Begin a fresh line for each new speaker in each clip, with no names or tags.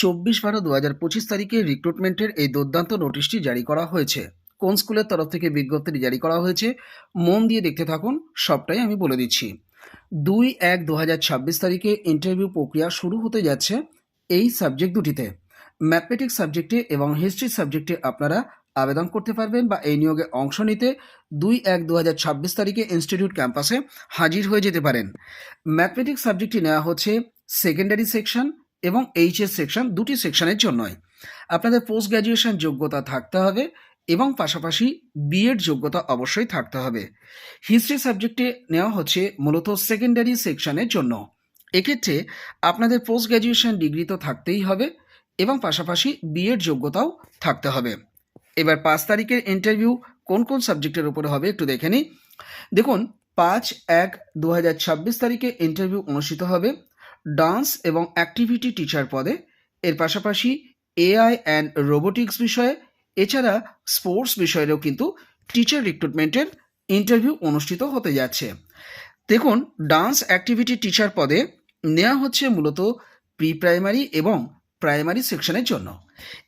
চব্বিশ বারো দু হাজার পঁচিশ তারিখে রিক্রুটমেন্টের এই দুর্দান্ত নোটিশটি জারি করা হয়েছে। কোন স্কুলের তরফ থেকে বিজ্ঞপ্তিটি জারি করা হয়েছে, মন দিয়ে দেখতে থাকুন, সবটাই আমি বলে দিচ্ছি। দুই এক দু হাজার ছাব্বিশ তারিখে ইন্টারভিউ প্রক্রিয়া শুরু হতে যাচ্ছে এই সাবজেক্ট দুটিতে। ম্যাথমেটিক্স সাবজেক্টে এবং হিস্ট্রি সাবজেক্টে আপনারা আবেদন করতে পারবেন বা এই নিয়োগে অংশ নিতে দুই এক দু হাজার ছাব্বিশ তারিখে ইনস্টিটিউট ক্যাম্পাসে হাজির হয়ে যেতে পারেন। ম্যাথমেটিক্স সাবজেক্টটি নেওয়া হচ্ছে সেকেন্ডারি সেকশন এবং এইচএস সেকশন দুটি সেকশনের জন্যই। আপনাদের পোস্ট গ্র্যাজুয়েশন যোগ্যতা থাকতে হবে এবং পাশাপাশি বিএড যোগ্যতা অবশ্যই থাকতে হবে। হিস্ট্রি সাবজেক্টে নেওয়া হচ্ছে মূলত সেকেন্ডারি সেকশনের জন্য। এক্ষেত্রে আপনাদের পোস্ট গ্র্যাজুয়েশন ডিগ্রি তো থাকতেই হবে এবং পাশাপাশি বিএড যোগ্যতাও থাকতে হবে। এবার পাঁচ তারিখের ইন্টারভিউ কোন কোন সাবজেক্টের উপরে হবে একটু দেখে নিই। দেখুন, পাঁচ এক দু তারিখে ইন্টারভিউ অনুষ্ঠিত হবে। ডান্স এবং অ্যাক্টিভিটি টিচার পদে। এর পাশাপাশি এআই অ্যান্ড রোবোটিক্স বিষয়ে, এছাড়া স্পোর্টস বিষয়েরও কিন্তু টিচার রিক্রুটমেন্টের ইন্টারভিউ অনুষ্ঠিত হতে যাচ্ছে। দেখুন, ডান্স অ্যাক্টিভিটি টিচার পদে নেওয়া হচ্ছে মূলত প্রি প্রাইমারি এবং প্রাইমারি সেকশনের জন্য।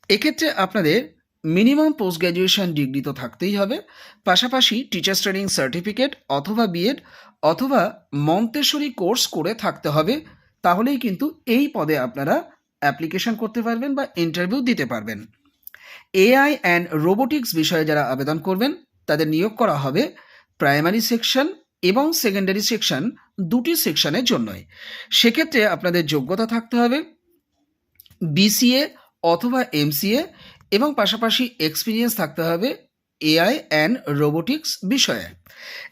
এক্ষেত্রে আপনাদের মিনিমাম পোস্ট গ্র্যাজুয়েশন ডিগ্রি তো থাকতেই হবে। পাশাপাশি টিচার্স ট্রেনিং সার্টিফিকেট অথবা বিএড অথবা মন্তেশ্বরী কোর্স করে থাকতে হবে। তাহলেই কিন্তু এই পদে আপনারা অ্যাপ্লিকেশন করতে পারবেন বা ইন্টারভিউ দিতে পারবেন। এআই অ্যান্ড রোবোটিক্স বিষয়ে যারা আবেদন করবেন, তাদের নিয়োগ করা হবে প্রাইমারি সেকশন এবং সেকেন্ডারি সেকশন দুটি সেকশনের জন্যই। সেক্ষেত্রে আপনাদের যোগ্যতা থাকতে হবে বিসিএ অথবা এমসিএ এবং পাশাপাশি এক্সপিরিয়েন্স থাকতে হবে এআই অ্যান্ড রোবোটিক্স বিষয়ে।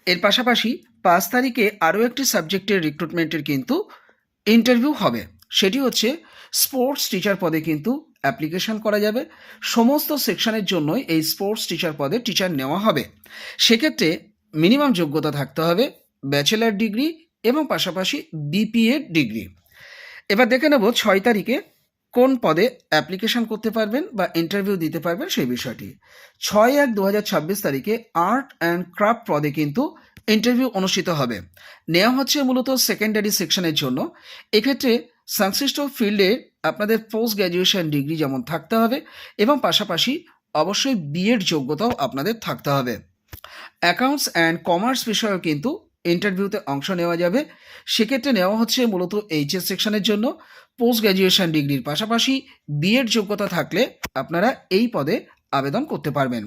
এর পাশাপাশি পাঁচ তারিখে আরও একটি সাবজেক্টের রিক্রুটমেন্টের কিন্তু ইন্টারভিউ হবে। সেটি হচ্ছে স্পোর্টস টিচার পদে কিন্তু অ্যাপ্লিকেশন করা যাবে। সমস্ত সেকশনের জন্যই এই স্পোর্টস টিচার পদে টিচার নেওয়া হবে। সেক্ষেত্রে মিনিমাম যোগ্যতা থাকতে হবে, ব্যাচেলার ডিগ্রি এবং পাশাপাশি বিপিএ ডিগ্রি। এবার দেখে নেব ছয় তারিখে কোন পদে অ্যাপ্লিকেশন করতে পারবেন বা ইন্টারভিউ দিতে পারবেন সেই বিষয়টি। ছয় এক দু তারিখে আর্ট অ্যান্ড ক্রাফট পদে কিন্তু ইন্টারভিউ অনুষ্ঠিত হবে। নেওয়া হচ্ছে মূলত সেকেন্ডারি সেকশনের জন্য। এক্ষেত্রে সংশ্লিষ্ট ফিল্ডে আপনাদের পোস্ট গ্র্যাজুয়েশন ডিগ্রি যেমন থাকতে হবে এবং পাশাপাশি অবশ্যই বিএড যোগ্যতাও আপনাদের থাকতে হবে। অ্যাকাউন্টস অ্যান্ড কমার্স বিষয়েও কিন্তু ইন্টারভিউতে অংশ নেওয়া যাবে। সেক্ষেত্রে নেওয়া হচ্ছে মূলত এইচএস সেকশনের জন্য। পোস্ট গ্র্যাজুয়েশন ডিগ্রির পাশাপাশি বিএড যোগ্যতা থাকলে আপনারা এই পদে আবেদন করতে পারবেন।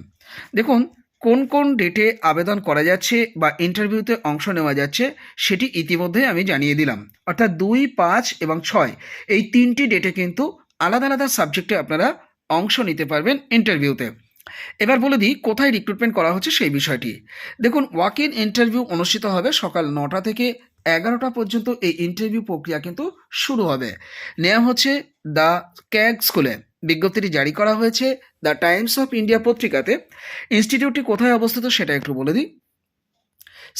দেখুন কোন কোন ডেটে আবেদন করা যাচ্ছে বা ইন্টারভিউতে অংশ নেওয়া যাচ্ছে সেটি ইতিমধ্যে আমি জানিয়ে দিলাম। অর্থাৎ দুই, পাঁচ এবং ছয় এই তিনটি ডেটে কিন্তু আলাদা আলাদা সাবজেক্টে আপনারা অংশ নিতে পারবেন ইন্টারভিউতে এবার বলে দিই কোথায় রিক্রুটমেন্ট করা হচ্ছে সেই বিষয়টি। দেখুন ওয়াক ইন ইন্টারভিউ অনুষ্ঠিত হবে সকাল নটা থেকে এগারোটা পর্যন্ত এই ইন্টারভিউ প্রক্রিয়া কিন্তু শুরু হবে। নেওয়া হচ্ছে দ্য ক্যাগ স্কুলে। বিজ্ঞপ্তিটি জারি করা হয়েছে দ্য টাইমস অফ ইন্ডিয়া পত্রিকাতে। ইনস্টিটিউটটি কোথায় অবস্থিত সেটা একটু বলে দিই।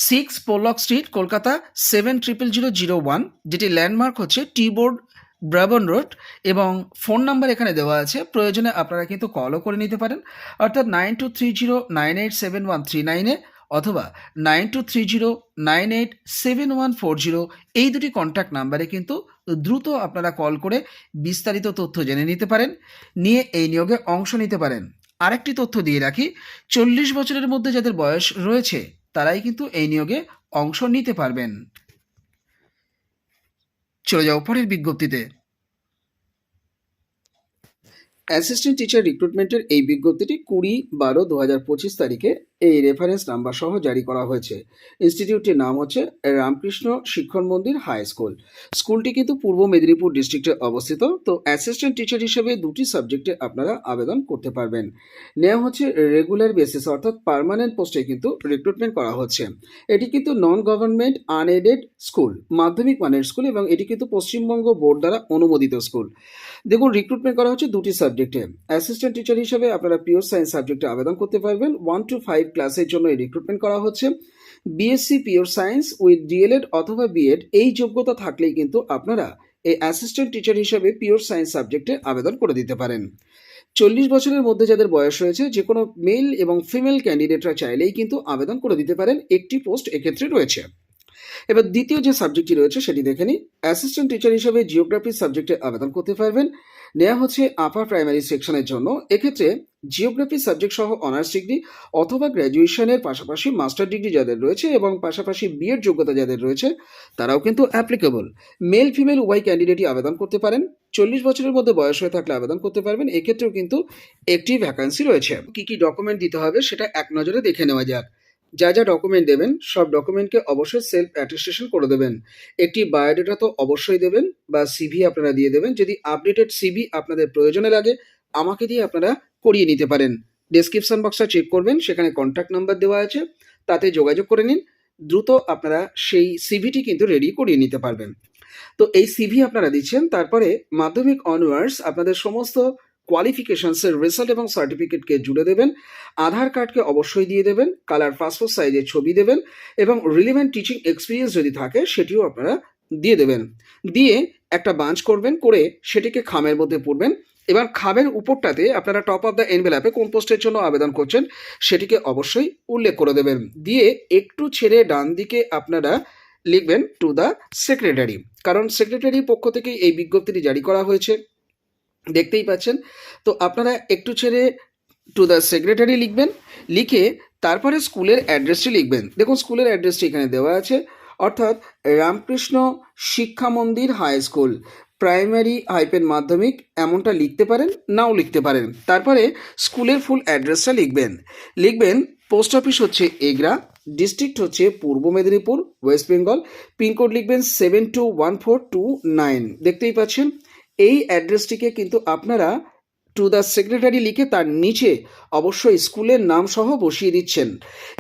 Six Pollock street, Kolkata, seven triple zero zero one, যেটি ল্যান্ডমার্ক হচ্ছে টি বোর্ড ব্রাবন রোড, এবং ফোন নাম্বার এখানে দেওয়া আছে। প্রয়োজনে আপনারা কিন্তু কলও করে নিতে পারেন। অর্থাৎ nine two three zero nine eight seven one three নাইনে অথবা nine two three zero, nine eight seven one four zero এই দুটি কন্ট্যাক্ট নাম্বারে কিন্তু দ্রুত আপনারা কল করে বিস্তারিত তথ্য জেনে নিতে পারেন, নিয়ে এই নিয়োগে অংশ নিতে পারেন। আরেকটি তথ্য দিয়ে রাখি, চল্লিশ বছরের মধ্যে যাদের বয়স রয়েছে, তারাই কিন্তু এই নিয়োগে অংশ নিতে পারবেন। চলে যাও পরের বিজ্ঞপ্তিতে। অ্যাসিস্ট্যান্ট টিচার রিক্রুটমেন্টের এই বিজ্ঞপ্তিটি কুড়ি বারো দু পঁচিশ তারিখে এই রেফারেন্স নাম্বার সহ জারি করা হয়েছে। ইনস্টিটিউটটির নাম হচ্ছে রামকৃষ্ণ শিক্ষণ মন্দির হাই স্কুল স্কুলটি কিন্তু পূর্ব মেদিনীপুর ডিস্ট্রিক্টে অবস্থিত, তো অ্যাসিস্ট্যান্ট টিচার হিসেবে দুটি সাবজেক্টে আপনারা আবেদন করতে পারবেন। নেওয়া হচ্ছে রেগুলার বেসিস অর্থাৎ পার্মানেন্ট পোস্টে কিন্তু রিক্রুটমেন্ট করা হচ্ছে। এটি কিন্তু নন গভর্নমেন্ট আনএডেড স্কুল মাধ্যমিক মানের স্কুল এবং এটি কিন্তু পশ্চিমবঙ্গ বোর্ড দ্বারা অনুমোদিত স্কুল দেখুন রিক্রুটমেন্ট করা হচ্ছে দুটি সাবজেক্টে অ্যাসিস্ট্যান্ট টিচার হিসেবে আপনারা পিওর সায়েন্স সাবজেক্টে আবেদন করতে পারবেন। ওয়ান টু ফাইভ ক্লাসের জন্য এই রিক্রুটমেন্ট করা হচ্ছে। BSc pure science with DElEd অথবা বিএড এই যোগ্যতা থাকলেই কিন্তু আপনারা এই অ্যাসিস্ট্যান্ট টিচার হিসেবে পিওর সায়েন্স সাবজেক্টে আবেদন করে দিতে পারেন। চল্লিশ বছরের মধ্যে যাদের বয়স রয়েছে যে কোনো মেল এবং ফিমেল ক্যান্ডিডেটরা চাইলেই কিন্তু আবেদন করে দিতে পারেন। একটি পোস্ট এক্ষেত্রে রয়েছে। এবার দ্বিতীয় যে সাবজেক্টটি রয়েছে, সেটি দেখে নিই। অ্যাসিস্ট্যান্ট টিচার হিসেবে জিওগ্রাফি সাবজেক্টে আবেদন করতে পারবেন। নেওয়া হচ্ছে আপার প্রাইমারি সেকশনের জন্য। এক্ষেত্রে জিওগ্রাফি সাবজেক্ট সহ অনার্স ডিগ্রি অথবা গ্র্যাজুয়েশনের পাশাপাশি মাস্টার ডিগ্রি যাদের রয়েছে এবং পাশাপাশি বিএড যোগ্যতা যাদের রয়েছে, তারাও কিন্তু অ্যাপ্লিকেবল মেল ফিমেল উভয় ক্যান্ডিডেটই আবেদন করতে পারেন। চল্লিশ বছরের মধ্যে বয়স হয়ে থাকলে আবেদন করতে পারবেন। এক্ষেত্রেও কিন্তু একটি ভ্যাকান্সি রয়েছে। কি কি ডকুমেন্ট দিতে হবে সেটা এক নজরে দেখে নেওয়া যাক। যা যা ডকুমেন্ট দেবেন, সব ডকুমেন্টকে অবশ্যই সেলফ অ্যাটেস্টেশন করে দেবেন। একটি বায়োডেটা তো অবশ্যই দেবেন বা সিভি আপনারা দিয়ে দেবেন। যদি আপডেটেড সিভি আপনাদের প্রয়োজনে লাগে, আমাকে দিয়ে আপনারা করিয়ে নিতে পারেন। ডেসক্রিপশন বক্সটা চেক করবেন, সেখানে কন্ট্যাক্ট নাম্বার দেওয়া আছে, তাতে যোগাযোগ করে নিন, দ্রুত আপনারা সেই সিভিটি কিন্তু রেডি করিয়ে নিতে পারবেন। তো এই সিভি আপনারা দিচ্ছেন, তারপরে মাধ্যমিক অনওয়ার্ডস আপনাদের সমস্ত কোয়ালিফিকেশনসের রেজাল্ট এবং সার্টিফিকেটকে জুড়ে দেবেন, আধার কার্ডকে অবশ্যই দিয়ে দেবেন কালার পাসপোর্ট সাইজের ছবি দেবেন, এবং রিলিভেন্ট টিচিং এক্সপিরিয়েন্স যদি থাকে, সেটিও আপনারা দিয়ে দেবেন। দিয়ে একটা বাঞ্চ করবেন, করে সেটিকে খামের মধ্যে পড়বেন এবার খামের উপরটাতে আপনারা টপ অফ দ্য এনভেলাপে কোন পোস্টের জন্য আবেদন করছেন সেটিকে অবশ্যই উল্লেখ করে দেবেন। দিয়ে একটু ছেড়ে ডান দিকে আপনারা লিখবেন টু দ্য সেক্রেটারি কারণ সেক্রেটারির পক্ষ থেকে এই বিজ্ঞপ্তিটি জারি করা হয়েছে। দেখতেই পাচ্ছেন, তো আপনারা একটু ছেড়ে টু দ্য সেক্রেটারি লিখবেন, লিখে তারপরে স্কুলের অ্যাড্রেসটি লিখবেন। দেখুন, স্কুলের অ্যাড্রেসটি এখানে দেওয়া আছে, অর্থাৎ রামকৃষ্ণ শিক্ষা মন্দির হাই স্কুল প্রাইমারি হাইপেন মাধ্যমিক এমনটা লিখতে পারেন, নাও লিখতে পারেন। তারপরে স্কুলের ফুল অ্যাড্রেসটা লিখবেন। লিখবেন, পোস্ট অফিস হচ্ছে এগরা, ডিস্ট্রিক্ট হচ্ছে Purba Medinipur, West Bengal, pin code লিখবেন seven two one four two nine. দেখতেই পাচ্ছেন, এই অ্যাড্রেসটিকে কিন্তু আপনারা টু দ্য সেক্রেটারি লিখে তার নিচে অবশ্যই স্কুলের নাম সহ বসিয়ে দিচ্ছেন।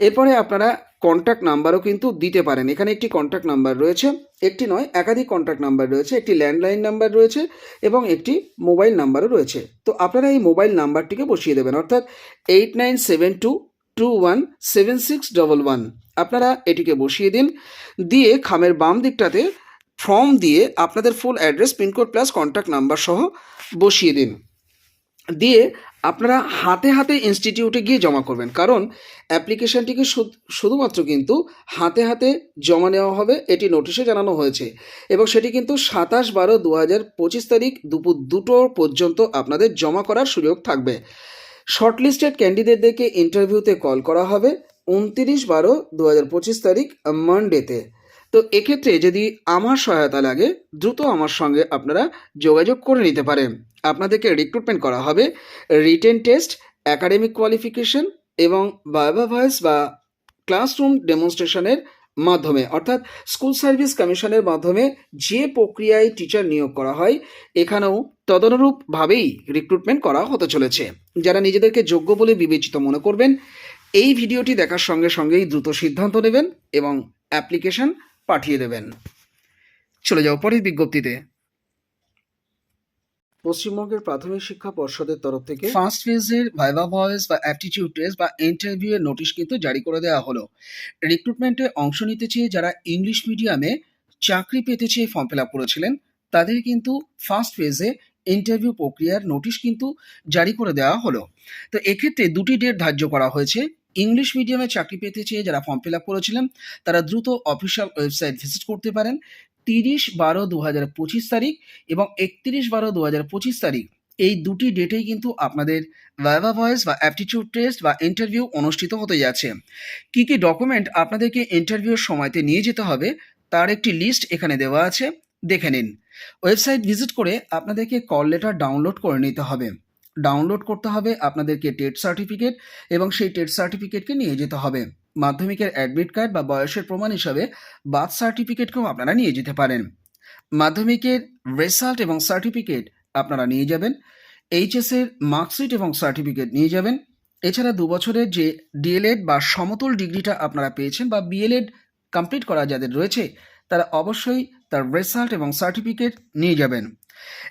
এরপরে আপনারা কন্ট্যাক্ট নাম্বারও কিন্তু দিতে পারেন। এখানে একটি কন্ট্যাক্ট নাম্বার রয়েছে, একটি নয়, একাধিক কন্ট্যাক্ট নাম্বার রয়েছে, একটি ল্যান্ডলাইন নাম্বার রয়েছে এবং একটি মোবাইল নাম্বারও রয়েছে। তো আপনারা এই মোবাইল নাম্বারটিকে বসিয়ে দেবেন, অর্থাৎ eight nine seven two two one seven six double one আপনারা এটিকে বসিয়ে দিন, দিয়ে খামের বাম দিকটাতে ফর্ম দিয়ে আপনাদের full address pin code plus contact number সহ বসিয়ে দিন। দিয়ে আপনারা হাতে হাতে ইনস্টিটিউটে গিয়ে জমা করবেন। কারণ অ্যাপ্লিকেশনটিকে শুধ- শুধুমাত্র কিন্তু হাতে হাতে জমা নেওয়া হবে, এটি নোটিশে জানানো হয়েছে। এবং সেটি কিন্তু সাতাশ বারো দু হাজার পঁচিশ তারিখ দুপুর দুটো পর্যন্ত আপনাদের জমা করার সুযোগ থাকবে। শর্টলিস্টেড ক্যান্ডিডেটদেরকে ইন্টারভিউতে কল করা হবে উনতিরিশ বারো দু হাজার পঁচিশ তারিখ মানডেতে তো এক্ষেত্রে যদি আমার সহায়তা লাগে, দ্রুত আমার সঙ্গে আপনারা যোগাযোগ করে নিতে পারেন। আপনাদেরকে রিক্রুটমেন্ট করা হবে। রিটেন টেস্ট একাডেমিক কোয়ালিফিকেশন এবং বায়োবা ভয়েস বা ক্লাসরুম ডেমনস্ট্রেশনের মাধ্যমে, অর্থাৎ স্কুল সার্ভিস কমিশনের মাধ্যমে যে প্রক্রিয়ায় টিচার নিয়োগ করা হয়, এখানেও তদনুরূপভাবেই রিক্রুটমেন্ট করা হতে চলেছে। যারা নিজেদেরকে যোগ্য বলে বিবেচিত মনে করবেন, এই ভিডিওটি দেখার সঙ্গে সঙ্গেই দ্রুত সিদ্ধান্ত নেবেন এবং অ্যাপ্লিকেশন পাঠিয়ে দেবেন। চলে যাও পরের বিজ্ঞপ্তিতে। পশ্চিমবঙ্গের প্রাথমিক শিক্ষা পর্ষদের তরফ থেকে ফার্স্ট ফেজের ভাইভা ভয়েস বা অ্যাপটিটিউড টেস্ট বা ইন্টারভিউ এর নোটিশ কিন্তু জারি করে দেওয়া হলো। রিক্রুটমেন্টে অংশ নিতে চেয়ে যারা ইংলিশ মিডিয়ামে চাকরি পেতে চেয়ে ফর্ম ফিল আপ করেছিলেন, তাদের কিন্তু ফার্স্ট ফেজে ইন্টারভিউ প্রক্রিয়ার নোটিশ কিন্তু জারি করে দেওয়া হলো। তো এক্ষেত্রে দুটি ডেট ধার্য করা হয়েছে। ইংলিশ মিডিয়ামে চাকরি পেতে চেয়ে যারা ফর্ম ফিল আপ করেছিলেন, তারা দ্রুত অফিসিয়াল ওয়েবসাইট ভিজিট করতে পারেন। তিরিশ বারো দু হাজার পঁচিশ তারিখ এবং একত্রিশ বারো দু হাজার পঁচিশ তারিখ। এই দুটি ডেটেই কিন্তু আপনাদের ভাইভা ভয়েস বা অ্যাপটিটিউড টেস্ট বা ইন্টারভিউ অনুষ্ঠিত হতে যাচ্ছে। কি কি ডকুমেন্ট আপনাদেরকে ইন্টারভিউর সময়তে নিয়ে যেতে হবে তার একটি লিস্ট এখানে দেওয়া আছে, দেখে নিন। ওয়েবসাইট ভিজিট করে আপনাদেরকে কল লেটার ডাউনলোড করে নিতে হবে। ডাউনলোড করতে হবে আপনাদেরকে টেট সার্টিফিকেট এবং সেই টেট সার্টিফিকেটকে নিয়ে যেতে হবে। মাধ্যমিকের অ্যাডমিট কার্ড বা বয়সের প্রমাণ হিসাবে বার্থ সার্টিফিকেটকেও আপনারা নিয়ে যেতে পারেন। মাধ্যমিকের রেজাল্ট এবং সার্টিফিকেট আপনারা নিয়ে যাবেন এইচএসের মার্কশিট এবং সার্টিফিকেট নিয়ে যাবেন। এছাড়া দু বছরের যে ডিএলএড বা সমতুল ডিগ্রিটা আপনারা পেয়েছেন বা বিএলএড কমপ্লিট করা যাদের রয়েছে, তারা অবশ্যই তার রেজাল্ট এবং সার্টিফিকেট নিয়ে যাবেন।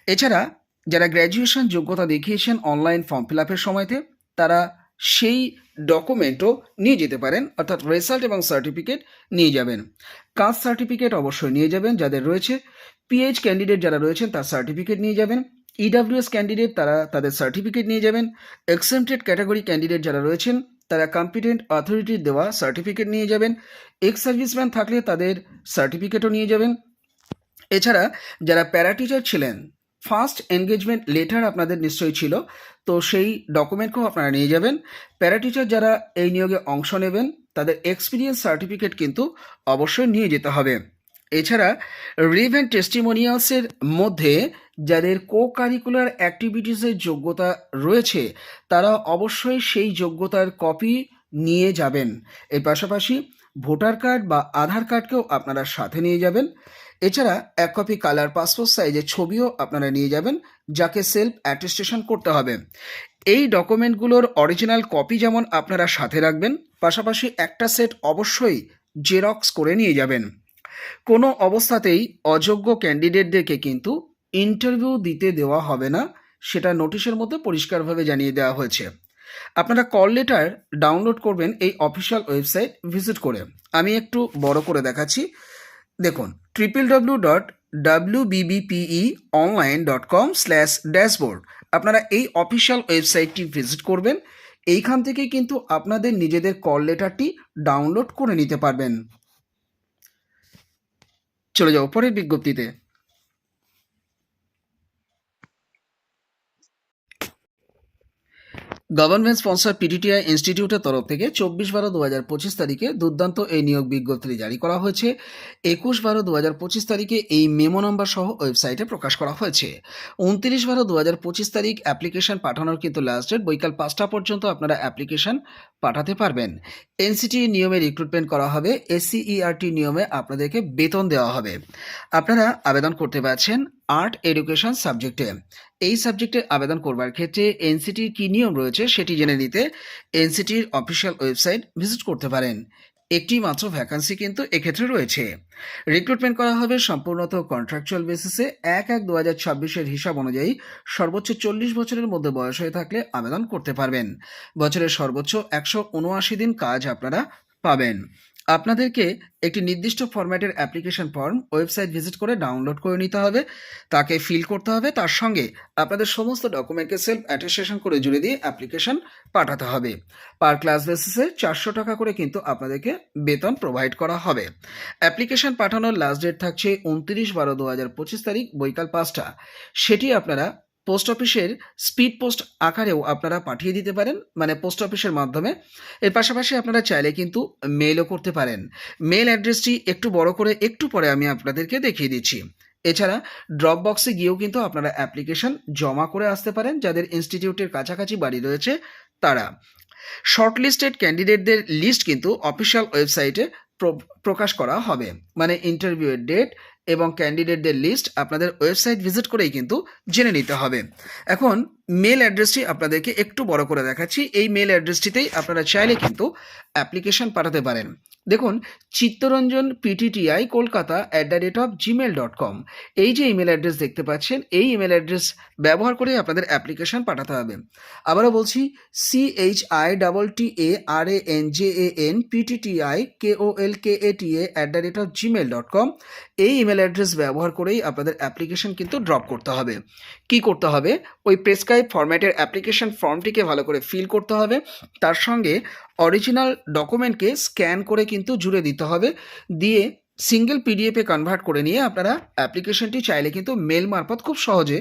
এছাড়া যারা গ্র্যাজুয়েশন যোগ্যতা দেখিয়েছেন অনলাইন ফর্ম ফিল আপের সময়তে, তারা সেই ডকুমেন্টও নিয়ে যেতে পারেন, অর্থাৎ রেজাল্ট এবং সার্টিফিকেট নিয়ে যাবেন। কাস্ট সার্টিফিকেট অবশ্যই নিয়ে যাবেন যাদের রয়েছে। পিএইচ ক্যান্ডিডেট যারা রয়েছেন, তার সার্টিফিকেট নিয়ে যাবেন। ইডাব্লিউএস ক্যান্ডিডেট তারা তাদের সার্টিফিকেট নিয়ে যাবেন। এক্সেমটেড ক্যাটাগরি ক্যান্ডিডেট যারা রয়েছেন, তারা কম্পিটেন্ট অথরিটির দেওয়া সার্টিফিকেট নিয়ে যাবেন। এক্স সার্ভিসম্যান থাকলে তাদের সার্টিফিকেটও নিয়ে যাবেন। এছাড়া যারা প্যারা টিচার ছিলেন ফার্স্ট এনগেজমেন্ট লেটার আপনাদের নিশ্চয়ই ছিল, তো সেই ডকুমেন্টকেও আপনারা নিয়ে যাবেন। প্যারাটিচার যারা এই নিয়োগে অংশ নেবেন, তাদের এক্সপিরিয়েন্স সার্টিফিকেট কিন্তু অবশ্যই নিয়ে যেতে হবে। এছাড়া রিভেন্ট টেস্টিমোনিয়ালসের মধ্যে যাদের কো কারিকুলার অ্যাক্টিভিটিসের যোগ্যতা রয়েছে, তারা অবশ্যই সেই যোগ্যতার কপি নিয়ে যাবেন। এর পাশাপাশি ভোটার কার্ড বা আধার কার্ডকেও আপনারা সাথে নিয়ে যাবেন। এছাড়া এক কপি কালার পাসপোর্ট সাইজের ছবিও আপনারা নিয়ে যাবেন, যাকে সেলফ অ্যাটেস্টেশন করতে হবে। এই ডকুমেন্টগুলোর অরিজিনাল কপি যেমন আপনারা সাথে রাখবেন, পাশাপাশি একটা সেট অবশ্যই জেরক্স করে নিয়ে যাবেন। কোনো অবস্থাতেই অযোগ্য ক্যান্ডিডেটদেরকে কিন্তু ইন্টারভিউ দিতে দেওয়া হবে না, সেটা নোটিশের মধ্যে পরিষ্কারভাবে জানিয়ে দেওয়া হয়েছে। আপনারা কল লেটার ডাউনলোড করবেন এই অফিসিয়াল ওয়েবসাইট ভিজিট করে। আমি একটু বড় করে দেখাচ্ছি। দেখুন triple W dot WBBPE online dot com slash dashboard আপনারা এই অফিসিয়াল ওয়েবসাইটটি ভিজিট করবেন, এইখান থেকে কিন্তু আপনাদের নিজেদের কল লেটারটি ডাউনলোড করে নিতে পারবেন। চলে যাও, পরের বিজ্ঞপ্তিতে। গভর্নমেন্ট স্পন্সর পিডিটিআই ইনস্টিটিউটের তরফ থেকে চব্বিশ বারো দু পঁচিশ তারিখে দুর্দান্ত এই নিয়োগ বিজ্ঞপ্তি জারি করা হয়েছে। একুশ বারো দু পঁচিশ তারিখে এই মেমো নম্বর সহ ওয়েবসাইটে প্রকাশ করা হয়েছে। উনত্রিশ বারো দু হাজার পঁচিশ তারিখ অ্যাপ্লিকেশন পাঠানোর কিন্তু লাস্ট ডেট বৈকাল পাঁচটা পর্যন্ত আপনারা অ্যাপ্লিকেশন পাঠাতে পারবেন। এনসিটি নিয়মে রিক্রুটমেন্ট করা হবে, এসসিইআরটি নিয়মে আপনাদেরকে বেতন দেওয়া হবে। আপনারা আবেদন করতে পারছেন আর্ট এডুকেশন সাবজেক্টে এই সাবজেক্টে আবেদন করবার ক্ষেত্রে এনসিটির কী নিয়ম রয়েছে সেটি জেনে নিতে এনসিটির অফিসিয়াল ওয়েবসাইট ভিজিট করতে পারেন। একটি মাত্র ভ্যাকান্সি কিন্তু এক্ষেত্রে রয়েছে। রিক্রুটমেন্ট করা হবে সম্পূর্ণত কন্ট্রাকচুয়াল বেসিসে এক এক দু হাজার ছাব্বিশের হিসাব অনুযায়ী সর্বোচ্চ চল্লিশ বছরের মধ্যে বয়স হয়ে থাকলে আবেদন করতে পারবেন। বছরের সর্বোচ্চ একশো উনআশি দিন কাজ আপনারা পাবেন। আপনাদেরকে একটি নির্দিষ্ট ফরম্যাটের অ্যাপ্লিকেশন ফর্ম, ওয়েবসাইট ভিজিট করে ডাউনলোড করে নিতে হবে। তাকে ফিল করতে হবে। তার সঙ্গে আপনাদের সমস্ত ডকুমেন্টকে সেলফ অ্যাটেস্টেশন করে জুড়ে দিয়ে অ্যাপ্লিকেশন পাঠাতে হবে। পার ক্লাস বেসিসে চারশো টাকা করে কিন্তু আপনাদেরকে বেতন প্রোভাইড করা হবে। অ্যাপ্লিকেশন পাঠানোর লাস্ট ডেট থাকছে উনত্রিশ বারো দু হাজার পঁচিশ তারিখ, বৈকাল পাঁচটা। সেটি আপনারা পোস্ট অফিসের স্পিড পোস্ট আকারেও আপনারা পাঠিয়ে দিতে পারেন মানে পোস্ট অফিসের মাধ্যমে। এর পাশাপাশি আপনারা চাইলে কিন্তু মেলও করতে পারেন। মেল অ্যাড্রেসটি একটু বড় করে একটু পরে আমি আপনাদেরকে দেখিয়ে দিচ্ছি। এছাড়া ড্রপ বক্সে গিয়েও কিন্তু আপনারা অ্যাপ্লিকেশন জমা করে আসতে পারেন, যাদের ইনস্টিটিউটের কাছাকাছি বাড়ি রয়েছে তারা। শর্টলিস্টেড ক্যান্ডিডেটদের লিস্ট কিন্তু অফিসিয়াল ওয়েবসাইটে প্রকাশ করা হবে। মানে ইন্টারভিউয়ের ডেট এবং ক্যান্ডিডেটদের লিস্ট আপনাদের ওয়েবসাইট ভিজিট করেই কিন্তু জেনে নিতে হবে। এখন মেল অ্যাড্রেসটি আপনাদেরকে একটু বড় করে দেখাচ্ছি। এই মেল অ্যাড্রেসটিতেই আপনারা চাইলে কিন্তু অ্যাপ্লিকেশন পাঠাতে পারেন। দেখুন, Chittaranjan PTTI Kolkata at the rate of Gmail dot com এই যে ইমেল অ্যাড্রেস দেখতে পাচ্ছেন, এই ইমেল অ্যাড্রেস ব্যবহার করে আপনাদের অ্যাপ্লিকেশন পাঠাতে হবে। আবারও বলছি C H I double T A R A N J A N PTTI K O L K A T A at the rate of Gmail dot com এই ইমেল অ্যাড্রেস ব্যবহার করেই আপনাদের অ্যাপ্লিকেশন কিন্তু drop করতে হবে। কি করতে হবে? ওই প্রেসক্রাইব ফরম্যাটের অ্যাপ্লিকেশন ফর্মটিকে ভালো করে ফিল করতে হবে। তার সঙ্গে অরিজিনাল ডকুমেন্টকে স্ক্যান করে কিন্তু জুড়ে দিতে হবে। দিয়ে সিঙ্গেল পিডিএফে কনভার্ট করে নিয়ে আপনারা অ্যাপ্লিকেশনটি চাইলে কিন্তু মেল মারফত খুব সহজে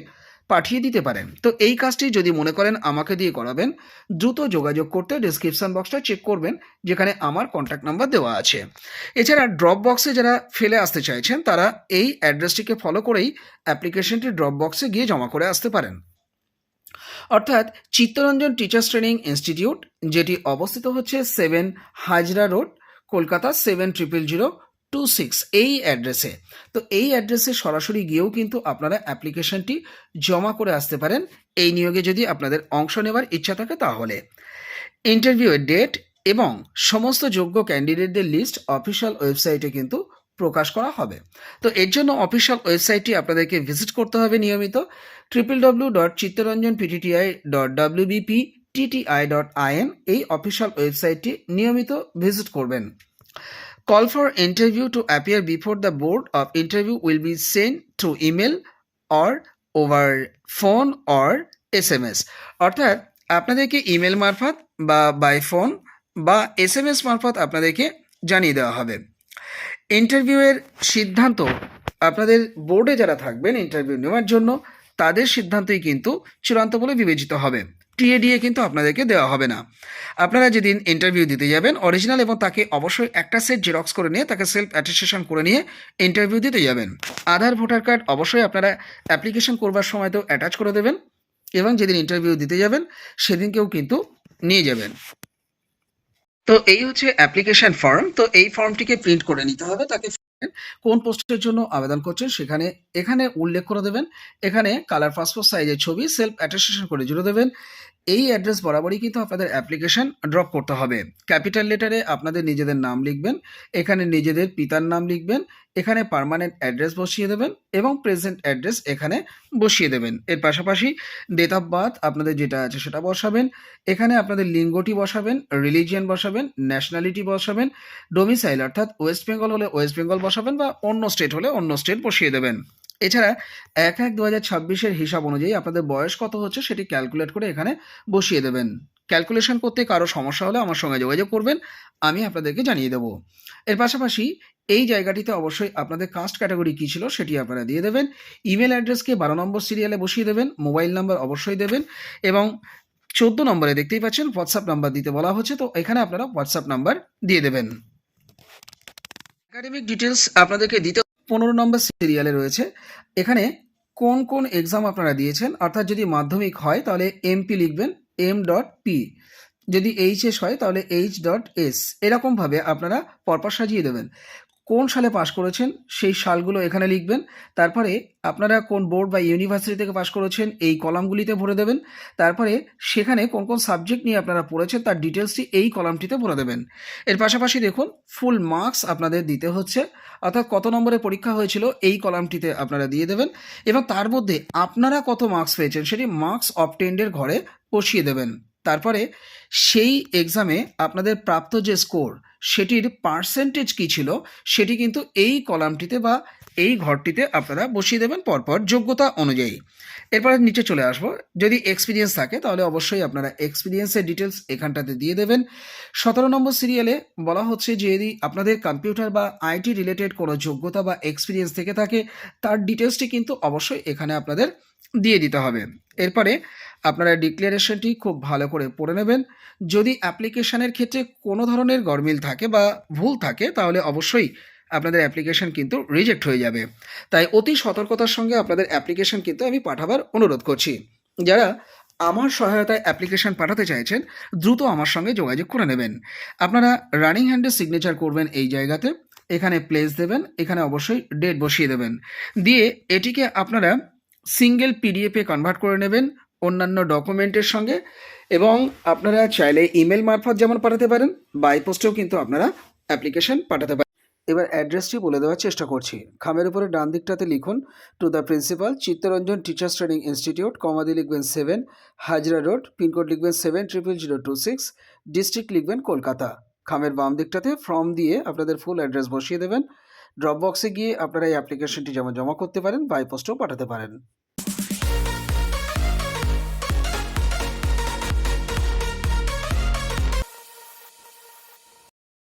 পাঠিয়ে দিতে পারেন। তো এই কাজটি যদি মনে করেন আমাকে দিয়ে করাবেন, দ্রুত যোগাযোগ করতে ডিসক্রিপশন বক্সটা চেক করবেন, যেখানে আমার কন্ট্যাক্ট নাম্বার দেওয়া আছে। এছাড়া ড্রপ বক্সে যারা ফেলে আসতে চাইছেন, তারা এই অ্যাড্রেসটিকে ফলো করেই অ্যাপ্লিকেশনটি ড্রপ বক্সে গিয়ে জমা করে আসতে পারেন। অর্থাৎ চিত্তরঞ্জন টিচার্স ট্রেনিং ইনস্টিটিউট যেটি অবস্থিত হচ্ছে seven Hazra road Kolkata seven triple zero two six এই অ্যাড্রেসে তো এই অ্যাড্রেসে সরাসরি গিয়েও কিন্তু আপনারা অ্যাপ্লিকেশনটি জমা করে আসতে পারেন। এই নিয়োগে যদি আপনাদের অংশ নেবার ইচ্ছা থাকে তাহলে। ইন্টারভিউয়ের ডেট এবং সমস্ত যোগ্য ক্যান্ডিডেটদের লিস্ট অফিসিয়াল ওয়েবসাইটে কিন্তু প্রকাশ করা হবে। তো এর জন্য অফিসিয়াল ওয়েবসাইটটি আপনাদেরকে ভিজিট করতে হবে নিয়মিত। Triple W dot Chittaranjan PTTI dot WBP TTI dot IN এই অফিসিয়াল ওয়েবসাইটটি নিয়মিত ভিজিট করবেন। Call for interview to appear before the board of interview will be send through email or over phone or S M S অর্থাৎ আপনাদেরকে email মারফত বা by phone বা S M S মারফত আপনাদেরকে জানিয়ে দেওয়া হবে। ইন্টারভিউয়ের সিদ্ধান্ত আপনাদের বোর্ডে যারা থাকবেন ইন্টারভিউ নেওয়ার জন্য, তাদের সিদ্ধান্তই কিন্তু চূড়ান্ত বলে বিবেচিত হবে। টিএডিএ কিন্তু আপনাদেরকে দেওয়া হবে না। আপনারা যেদিন ইন্টারভিউ দিতে যাবেন, অরিজিনাল এবং তাকে অবশ্যই একটা সেট জেরক্স করে নিয়ে, তাকে সেলফ অ্যাটেস্টেশন করে নিয়ে ইন্টারভিউ দিতে যাবেন। আধার, ভোটার কার্ড অবশ্যই আপনারা অ্যাপ্লিকেশন করবার সময় তো অ্যাটাচ করে দেবেন এবং যেদিন ইন্টারভিউ দিতে যাবেন, সেদিনকেও কিন্তু নিয়ে যাবেন। তো এই হচ্ছে অ্যাপ্লিকেশন ফর্ম তো এই ফর্মটিকে প্রিন্ট করে নিতে হবে। তাকে কোন পোস্টের জন্য আবেদন করছেন সেখানে, এখানে উল্লেখ করে দেবেন। এখানে কালার পাসপোর্ট সাইজের ছবি সেলফ অ্যাটাস্টেশন করে জুড়ে দেবেন। এই অ্যাড্রেস বরাবরই কিন্তু আপনাদের অ্যাপ্লিকেশন ড্রপ করতে হবে। ক্যাপিটাল লেটারে আপনাদের নিজেদের নাম লিখবেন, এখানে নিজেদের পিতার নাম লিখবেন, এখানে পার্মানেন্ট অ্যাড্রেস বসিয়ে দেবেন এবং প্রেজেন্ট অ্যাড্রেস এখানে বসিয়ে দেবেন। এর পাশাপাশি ডেট অফ বার্থ আপনাদের যেটা আছে সেটা বসাবেন, এখানে আপনাদের লিঙ্গটি বসাবেন রিলিজিয়ান বসাবেন ন্যাশনালিটি বসাবেন ডোমিসাইল অর্থাৎ ওয়েস্ট বেঙ্গল হলে ওয়েস্ট বেঙ্গল বসাবেন বা অন্য স্টেট হলে অন্য স্টেট বসিয়ে দেবেন। এছাড়া এক এক দু হাজার ছাব্বিশের হিসাব অনুযায়ী আপনাদের বয়স কত হচ্ছে সেটি ক্যালকুলেট করে এখানে বসিয়ে দেবেন। ক্যালকুলেশন করতে কারও সমস্যা হলে আমার সঙ্গে যোগাযোগ করবেন, আমি আপনাদেরকে জানিয়ে দেবো। এর পাশাপাশি এই জায়গাটিতে অবশ্যই আপনাদের কাস্ট ক্যাটাগরি কী ছিল সেটি আপনারা দিয়ে দেবেন। ইমেল অ্যাড্রেসকে বারো নম্বর সিরিয়ালে বসিয়ে দেবেন মোবাইল নাম্বার অবশ্যই দেবেন এবং চোদ্দ নম্বরে দেখতেই পাচ্ছেন হোয়াটসঅ্যাপ নাম্বার দিতে বলা হচ্ছে, তো এখানে আপনারা হোয়াটসঅ্যাপ নাম্বার দিয়ে দেবেন। একাডেমিক ডিটেলস আপনাদেরকে দিতে পনেরো নম্বর সিরিয়ালে রয়েছে। এখানে কোন কোন এক্সাম আপনারা দিয়েছেন? অর্থাৎ যদি মাধ্যমিক হয়, তাহলে এমপি লিখবেন এম ডট পি যদি এইচ এস হয়, তাহলে এইচ ডট এস এরকমভাবে আপনারা পরপর সাজিয়ে দেবেন। কোন সালে পাশ করেছেন সেই সালগুলো এখানে লিখবেন। তারপরে আপনারা কোন বোর্ড বা ইউনিভার্সিটি থেকে পাশ করেছেন এই কলামগুলিতে ভরে দেবেন। তারপরে সেখানে কোন কোন সাবজেক্ট নিয়ে আপনারা পড়েছেন তার ডিটেলসটি এই কলামটিতে ভরে দেবেন। এর পাশাপাশি দেখুন, ফুল মার্কস আপনাদের দিতে হচ্ছে, অর্থাৎ কত নম্বরে পরীক্ষা হয়েছিল এই কলামটিতে আপনারা দিয়ে দেবেন এবং তার মধ্যে আপনারা কত মার্কস পেয়েছেন সেটি মার্কস অপটেন্ডের ঘরে বসিয়ে দেবেন। তারপরে সেই এক্সামে আপনাদের প্রাপ্ত যে স্কোর সেটির পার্সেন্টেজ কী ছিল, সেটি কিন্তু এই কলামটিতে বা এই ঘরটিতে আপনারা বসিয়ে দেবেন পরপর যোগ্যতা অনুযায়ী। এরপরে নিচে চলে আসব। যদি এক্সপিরিয়েন্স থাকে, তাহলে অবশ্যই আপনারা এক্সপিরিয়েন্সের ডিটেলস এখানটাতে দিয়ে দেবেন। সতেরো নম্বর সিরিয়ালে বলা হচ্ছে যে, যদি আপনাদের কম্পিউটার বা আইটি রিলেটেড কোনো যোগ্যতা বা এক্সপিরিয়েন্স থেকে থাকে, তার ডিটেলসটি কিন্তু অবশ্যই এখানে আপনাদের দিয়ে দিতে হবে। এরপরে আপনারা ডিক্লারেশনটি খুব ভালো করে পড়ে নেবেন। যদি অ্যাপ্লিকেশানের ক্ষেত্রে কোনো ধরনের গরমিল থাকে বা ভুল থাকে, তাহলে অবশ্যই আপনাদের অ্যাপ্লিকেশন কিন্তু রিজেক্ট হয়ে যাবে। তাই অতি সতর্কতার সঙ্গে আপনাদের অ্যাপ্লিকেশন কিন্তু আমি পাঠাবার অনুরোধ করছি। যারা আমার সহায়তায় অ্যাপ্লিকেশন পাঠাতে চাইছেন, দ্রুত আমার সঙ্গে যোগাযোগ করে নেবেন। আপনারা রানিং হ্যান্ডে সিগনেচার করবেন এই জায়গাতে। এখানে প্লেস দেবেন, এখানে অবশ্যই ডেট বসিয়ে দেবেন। দিয়ে এটিকে আপনারা সিঙ্গেল পিডিএফে কনভার্ট করে নেবেন অন্যান্য ডকুমেন্টের সঙ্গে এবং আপনারা চাইলে ইমেল মারফত যেমন পাঠাতে পারেন বাই পোস্টেও কিন্তু আপনারা অ্যাপ্লিকেশন পাঠাতে পারেন। এবার অ্যাড্রেসটি বলে দেওয়ার চেষ্টা করছি। খামের উপরে ডান দিকটাতে লিখুন to the principal Chittaranjan teachers training institute কমাদি লিখবেন seven Hazra road pin code লিখবেন seven triple zero two six district লিখবেন কলকাতা। খামের বাম দিকটাতে ফর্ম দিয়ে আপনাদের ফুল অ্যাড্রেস বসিয়ে দেবেন। ড্রপ বক্সে গিয়ে আপনারা এই অ্যাপ্লিকেশনটি যেমন জমা করতে পারেন বাই পোস্টেও পাঠাতে পারেন।